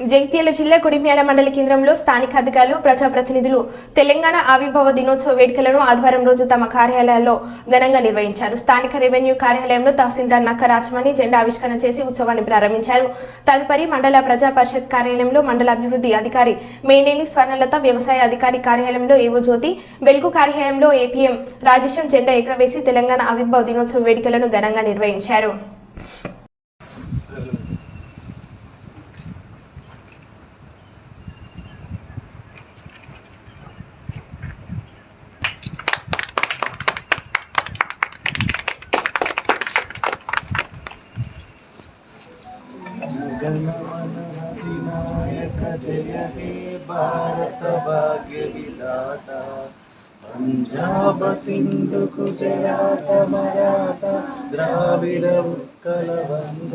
జగిత్యాల జిల్లా కొడిమ్యాల మండల కేంద్రంలో స్థానిక అధికారులు ప్రజాప్రతినిధులు తెలంగాణ ఆవిర్భావ దినోత్సవ వేడుకలను ఆదివారం రోజు తమ కార్యాలయాల్లో ఘనంగా నిర్వహించారు. స్థానిక రెవెన్యూ కార్యాలయంలో తహసీల్దార్ నక్క రాజమణి జెండా ఆవిష్కరణ చేసి ఉత్సవాన్ని ప్రారంభించారు. తదుపరి మండల ప్రజా పరిషత్ కార్యాలయంలో మండల అభివృద్ధి అధికారి మేనేని స్వర్ణలత వ్యవసాయ అధికారి కార్యాలయంలో ఏవో జ్యోతి వెలుగు కార్యాలయంలో ఏపీఎం రాజేశం జెండా ఎగురవేసి తెలంగాణ ఆవిర్భావ దినోత్సవ వేడుకలను ఘనంగా నిర్వహించారు. జగమన వినాయక జయ హే భారత భాగ్య విదాత పంజాబ సింధు గుజరాట మరాఠ ద్రావిడ ఉత్కల వంగ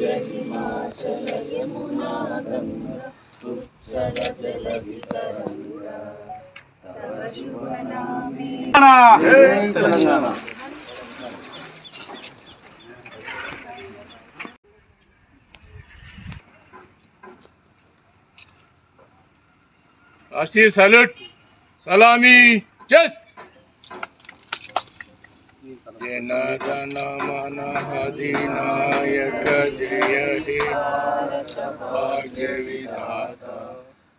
ఇంద్రహిమాచల యమునా గంగా ఉచ్చల జల వితరంగా తెలంగాణ రాష్ట్రీయ సల్యూట్ సలామీ చెస్ జనగణ మన అధినాయక జయ హే భాగ్య విధాత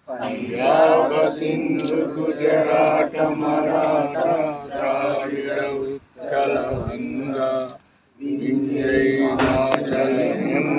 పంజాబ సింధు గుజరాట మరాఠా ద్రావిడ